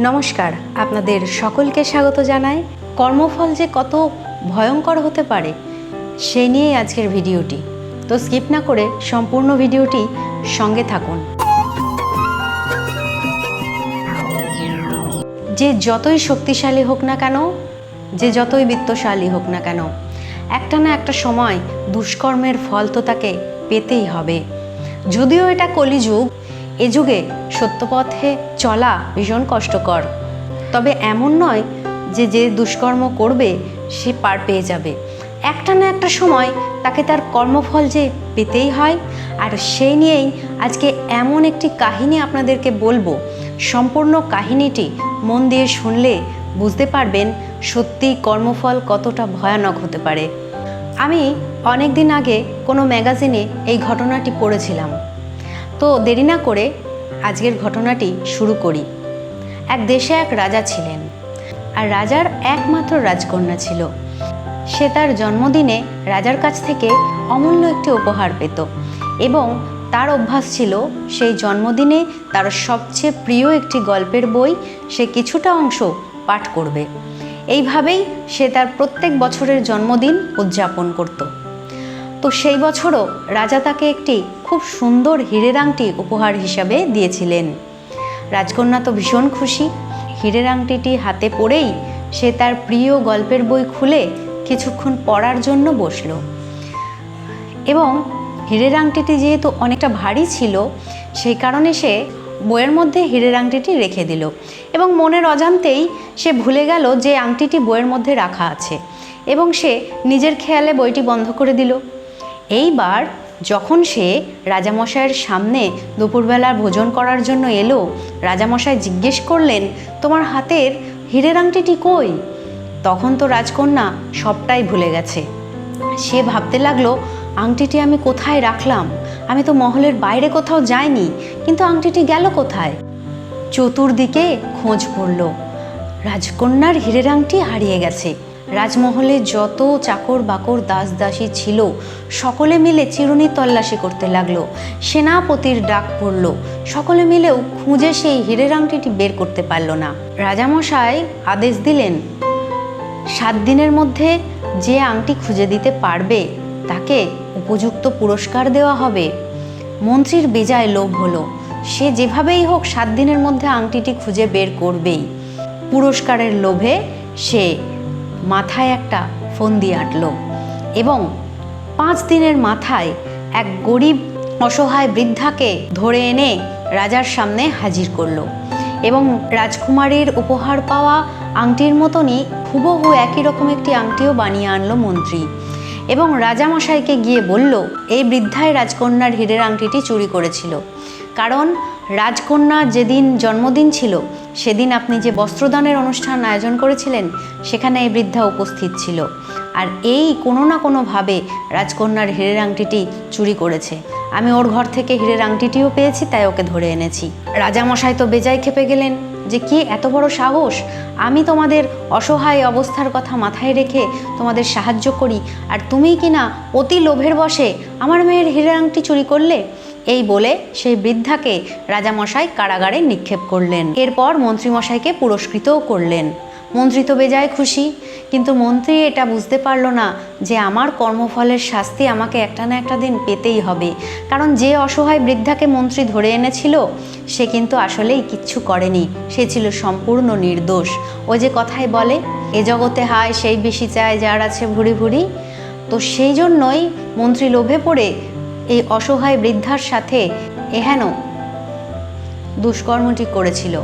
নমস্কার, আপনাদের সকলকে স্বাগত জানাই। কর্মফল যে কত ভয়ঙ্কর হতে পারে সেই নিয়েই আজকের ভিডিওটি। তো স্কিপ না করে সম্পূর্ণ ভিডিওটি সঙ্গে থাকুন। যে যতই শক্তিশালী হোক না কেন, যে যতই বিত্তশালী হোক না কেন, একটা না একটা সময় দুষ্কর্মের ফল তো তাকে পেতেই হবে। যদিও এটা কলিযুগ এ যুগে সত্যপথে চলা ভীষণ কষ্টকর। তবে এমন নয় যে যে দুষ্কর্ম করবে, সে পার পেয়ে যাবে। একটা না একটা সময় তাকে তার কর্মফল যে পেতেই হয়, আর সেই নিয়েই আজকে এমন একটি কাহিনী আপনাদেরকে বলব। সম্পূর্ণ কাহিনীটি মন দিয়ে শুনলে বুঝতে পারবেন সত্যি কর্মফল কতটা ভয়ানক হতে পারে। আমি অনেক দিন আগে কোনো ম্যাগাজিনে এই ঘটনাটি পড়েছিলাম। তো দেরি না করে আজকের ঘটনাটি শুরু করি। এক দেশে এক রাজা ছিলেন আর রাজার একমাত্র রাজকন্যা ছিল। সে তার জন্মদিনে রাজার কাছ থেকে অমূল্য একটি উপহার পেত এবং তার অভ্যাস ছিল সেই জন্মদিনে তার সবচেয়ে প্রিয় একটি গল্পের বই সে কিছুটা অংশ পাঠ করবে। এইভাবেই সে তার প্রত্যেক বছরের জন্মদিন উদযাপন করত। তো সেই বছরও রাজা তাকে একটি খুব সুন্দর হীরের আংটি উপহার হিসাবে দিয়েছিলেন। রাজকন্যা তো ভীষণ খুশি। হীরের আংটিটি হাতে পড়েই সে তার প্রিয় গল্পের বই খুলে কিছুক্ষণ পড়ার জন্য বসল। এবং হীরের আংটিটি যেহেতু অনেকটা ভারী ছিল, সেই কারণে সে বইয়ের মধ্যে হীরের আংটিটি রেখে দিল এবং মনের অজান্তেই সে ভুলে গেল যে আংটিটি বইয়ের মধ্যে রাখা আছে এবং সে নিজের খেয়ালে বইটি বন্ধ করে দিল। এইবার যখন সে রাজামশাইয়ের সামনে দুপুরবেলা ভোজন করার জন্য এলো, রাজামশাই জিজ্ঞেস করলেন, তোমার হাতের হীরের আংটিটি কই? তখন তো রাজকন্যা সবটাই ভুলে গেছে। সে ভাবতে লাগল, আংটিটি আমি কোথায় রাখলাম? আমি তো মহলের বাইরে কোথাও যাইনি, কিন্তু আংটিটি গেল কোথায়? চতুর্দিকে খোঁজ পড়ল। রাজকন্যার হীরের আংটি হারিয়ে গেছে। রাজমহলে যত চাকর বাকর দাস দাসী ছিল, সকলে মিলে চিরুনি তল্লাশি করতে লাগল। সেনাপতির ডাক পড়ল। সকলে মিলেও খুঁজে সেই হীরের আংটিটি বের করতে পারল না। রাজামশাই আদেশ দিলেন, সাত দিনের মধ্যে যে আংটি খুঁজে দিতে পারবে, তাকে উপযুক্ত পুরস্কার দেওয়া হবে। মন্ত্রীর বেজায় লোভ হলো। সে যেভাবেই হোক সাত দিনের মধ্যে আংটিটি খুঁজে বের করবেই। পুরস্কারের লোভে সে মাথায় একটা ফন্দি আঁটল এবং পাঁচ দিনের মাথায় এক গরিব অসহায় বৃদ্ধাকে ধরে এনে রাজার সামনে হাজির করল এবং রাজকুমারীর উপহার পাওয়া আংটির মতনই হুবহু একই রকম একটি আংটিও বানিয়ে আনলো মন্ত্রী এবং রাজামশাইকে গিয়ে বলল, এই বৃদ্ধায় রাজকন্যার হীরের আংটিটি চুরি করেছিল। কারণ রাজকন্যা যেদিন জন্মদিন ছিল, সেদিন আপনি যে বস্ত্রদানের অনুষ্ঠান আয়োজন করেছিলেন, সেখানে এই বৃদ্ধা উপস্থিত ছিল। আর এই কোনো না কোনোভাবে রাজকন্যার হীরের আংটিটি চুরি করেছে। আমি ওর ঘর থেকে হীরের আংটিটিও পেয়েছি, তাই ওকে ধরে এনেছি। রাজামশাই তো বেজায় খেপে গেলেন যে, কি এত বড় সাহস? আমি তোমাদের অসহায় অবস্থার কথা মাথায় রেখে তোমাদের সাহায্য করি। আর তুমি কি না অতি লোভের বসে আমার মেয়ের হীরের আংটি চুরি করলে? এই বলে সেই বৃদ্ধাকে রাজামশাই কারাগারে নিক্ষেপ করলেন। এরপর মন্ত্রীমশাইকে পুরস্কৃতও করলেন। মন্ত্রী তো বেজায় খুশি, কিন্তু মন্ত্রী এটা বুঝতে পারল না যে আমার কর্মফলের শাস্তি আমাকে একটা না একটা দিন পেতেই হবে। কারণ যে অসহায় বৃদ্ধাকে মন্ত্রী ধরে এনেছিল, সে কিন্তু আসলেই কিচ্ছু করেনি। সে ছিল সম্পূর্ণ নির্দোষ। ও যে কথায় বলে, এ জগতে হায়, সেই বেশি চায় যার আছে ভুরি ভুরি তো সেই জন্যই মন্ত্রী লোভে পড়ে এই অসহায় বৃদ্ধার সাথে এহেন দুষ্কর্মটি করেছিল।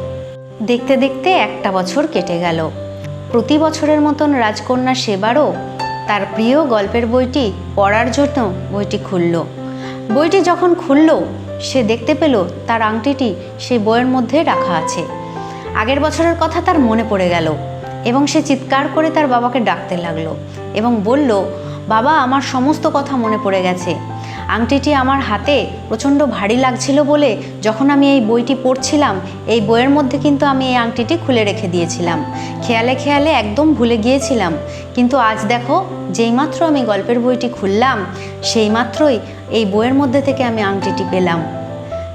দেখতে দেখতে একটা বছর কেটে গেল। প্রতি বছরের মতন রাজকন্যা সেবারও তার প্রিয় গল্পের বইটি পড়ার জন্য বইটি খুলল। বইটি যখন খুলল, সে দেখতে পেল তার আংটিটি সেই বইয়ের মধ্যে রাখা আছে। আগের বছরের কথা তার মনে পড়ে গেল এবং সে চিৎকার করে তার বাবাকে ডাকতে লাগল এবং বলল, বাবা, আমার সমস্ত কথা মনে পড়ে গেছে। আংটিটি আমার হাতে প্রচণ্ড ভারী লাগছিল বলে যখন আমি এই বইটি পড়ছিলাম, এই বইয়ের মধ্যে কিন্তু আমি এই আংটিটি খুলে রেখে দিয়েছিলাম। খেয়ালে খেয়ালে একদম ভুলে গিয়েছিলাম। কিন্তু আজ দেখো, যেইমাত্র আমি গল্পের বইটি খুললাম সেই মাত্রই এই বইয়ের মধ্যে থেকে আমি আংটিটি পেলাম।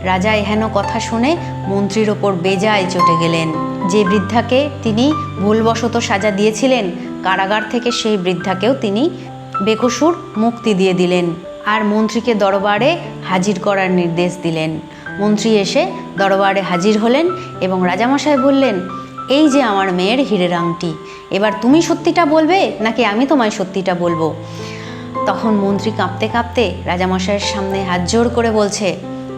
রাজা এহেন কথা শুনে মন্ত্রীর ওপর বেজায় চটে গেলেন। যে বৃদ্ধাকে তিনি ভুলবশত সাজা দিয়েছিলেন, কারাগার থেকে সেই বৃদ্ধাকেও তিনি বেকসুর মুক্তি দিয়ে দিলেন। আর মন্ত্রীকে দরবারে হাজির করার নির্দেশ দিলেন। মন্ত্রী এসে দরবারে হাজির হলেন এবং রাজামশাই বললেন, এই যে আমার মেয়ের হীরের আংটি, এবার তুমি সত্যিটা বলবে নাকি আমি তোমায় সত্যিটা বলব? তখন মন্ত্রী কাঁপতে কাঁপতে রাজামশাইয়ের সামনে হাত জোর করে বলছে,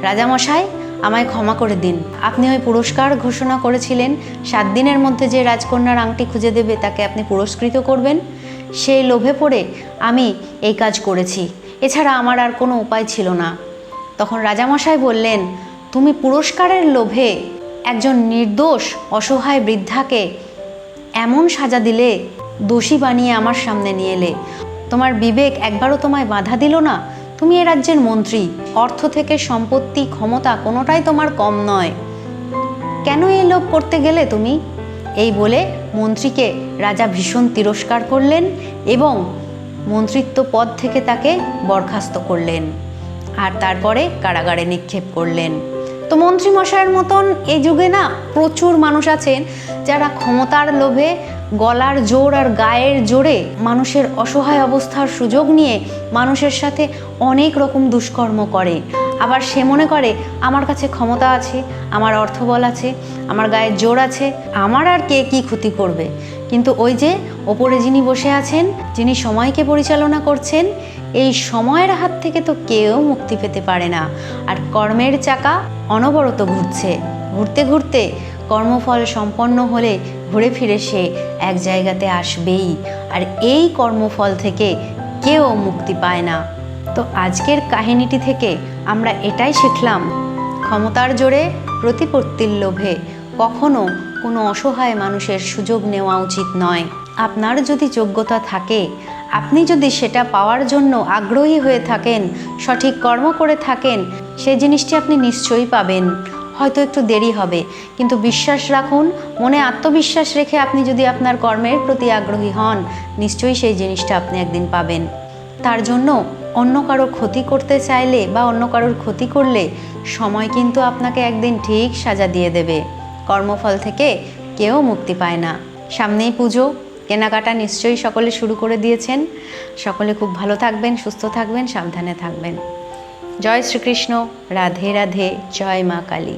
রাজামশাই, আমায় ক্ষমা করে দিন। আপনি ওই পুরস্কার ঘোষণা করেছিলেন, সাত দিনের মধ্যে যে রাজকন্যার আংটি খুঁজে দেবে তাকে আপনি পুরস্কৃত করবেন। সেই লোভে পড়ে আমি এই কাজ করেছি। এছাড়া আমার আর কোনো উপায় ছিল না। তখন রাজামশাই বললেন, তুমি পুরস্কারের লোভে একজন নির্দোষ, অসহায় বৃদ্ধাকে এমন সাজা দিলে, দোষী বানিয়ে আমার সামনে নিয়ে এলে। তোমার বিবেক একবারও তোমায় বাধা দিল না। তুমি এ রাজ্যের মন্ত্রী। অর্থ থেকে সম্পত্তি, ক্ষমতা কোনোটাই তোমার কম নয়। কেন এই লোভ করতে গেলে তুমি? এই বলে মন্ত্রীকে রাজা ভীষণ তিরস্কার করলেন এবং মন্ত্রিত্ব পদ থেকে তাকে বরখাস্ত করলেন আর তারপরে কারাগারে নিক্ষেপ করলেন। তো মন্ত্রী মশাইয়ের মতন এই যুগে না প্রচুর মানুষ আছেন যারা ক্ষমতার লোভে গলার জোর আর গায়ের জোরে মানুষের অসহায় অবস্থার সুযোগ নিয়ে মানুষের সাথে অনেক রকম দুষ্কর্ম করে। আবার সে মনে করে, আমার কাছে ক্ষমতা আছে, আমার অর্থবল আছে, আমার গায়ে জোর আছে, আমার আর কে কি ক্ষতি করবে? কিন্তু ওই যে ওপরে যিনি বসে আছেন, যিনি সময়কে পরিচালনা করছেন, এই সময়ের হাত থেকে তো কেউ মুক্তি পেতে পারে না। আর কর্মের চাকা অনবরত ঘুরছে। ঘুরতে ঘুরতে কর্মফল সম্পন্ন হলে ঘুরে ফিরে সে এক জায়গাতে আসবেই। আর এই কর্মফল থেকে কেউ মুক্তি পায় না। তো আজকের কাহিনীটি থেকে আমরা এটাই শিখলাম, ক্ষমতার জোরে প্রতিপত্তির লোভে কখনো কোনো অসহায় মানুষের সুযোগ নেওয়া উচিত নয়। আপনার যদি যোগ্যতা থাকে, আপনি যদি সেটা পাওয়ার জন্য আগ্রহী হয়ে থাকেন, সঠিক কর্ম করে থাকেন সেই জিনিসটি আপনি নিশ্চয়ই পাবেন। হয়তো একটু দেরি হবে, কিন্তু বিশ্বাস রাখুন, মনে আত্মবিশ্বাস রেখে আপনি যদি আপনার কর্মের প্রতি আগ্রহী হন, নিশ্চয়ই সেই জিনিসটা আপনি একদিন পাবেন। তার জন্য অন্য কারও ক্ষতি করতে চাইলে বা অন্য কারোর ক্ষতি করলে সময় কিন্তু আপনাকে একদিন ঠিক সাজা দিয়ে দেবে। কর্মফল থেকে কেউ মুক্তি পায় না। সামনেই পুজো, কেনাকাটা নিশ্চয়ই সকলে শুরু করে দিয়েছেন। সকলে খুব ভালো থাকবেন, সুস্থ থাকবেন, সাবধানে থাকবেন। জয় শ্রীকৃষ্ণ, রাধে রাধে, জয় মা কালী।